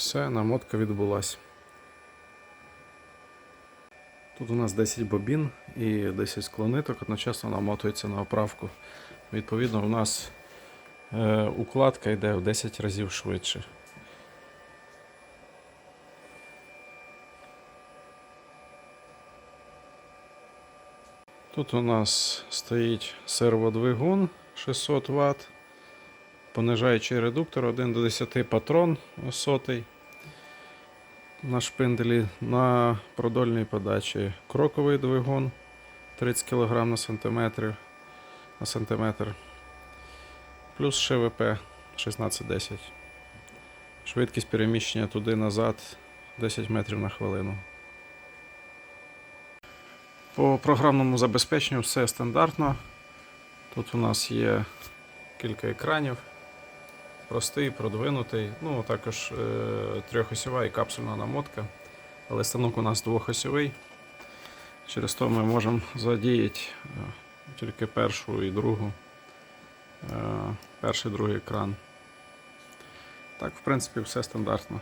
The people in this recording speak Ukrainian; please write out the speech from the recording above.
Все, намотка відбулась. Тут у нас 10 бобін і 10 склониток одночасно намотується на оправку. Відповідно, у нас е, укладка йде в 10 разів швидше. Тут у нас стоїть серводвигун 600 Вт, понижаючий редуктор 1 до 10 патрон сотий на шпинделі на продольній подачі кроковий двигун 30 кг на сантиметр, на сантиметр. Плюс ШВП 1610. Швидкість переміщення туди-назад 10 метрів на хвилину. По програмному забезпеченню все стандартно. Тут у нас є кілька екранів. Простий, продвинутий, ну також е, трьохосьова і капсульна намотка. Але станок у нас двохосьовий. Через то ми можемо задіяти е, тільки першу і другу. Е, перший другий екран. Так, в принципі, все стандартно.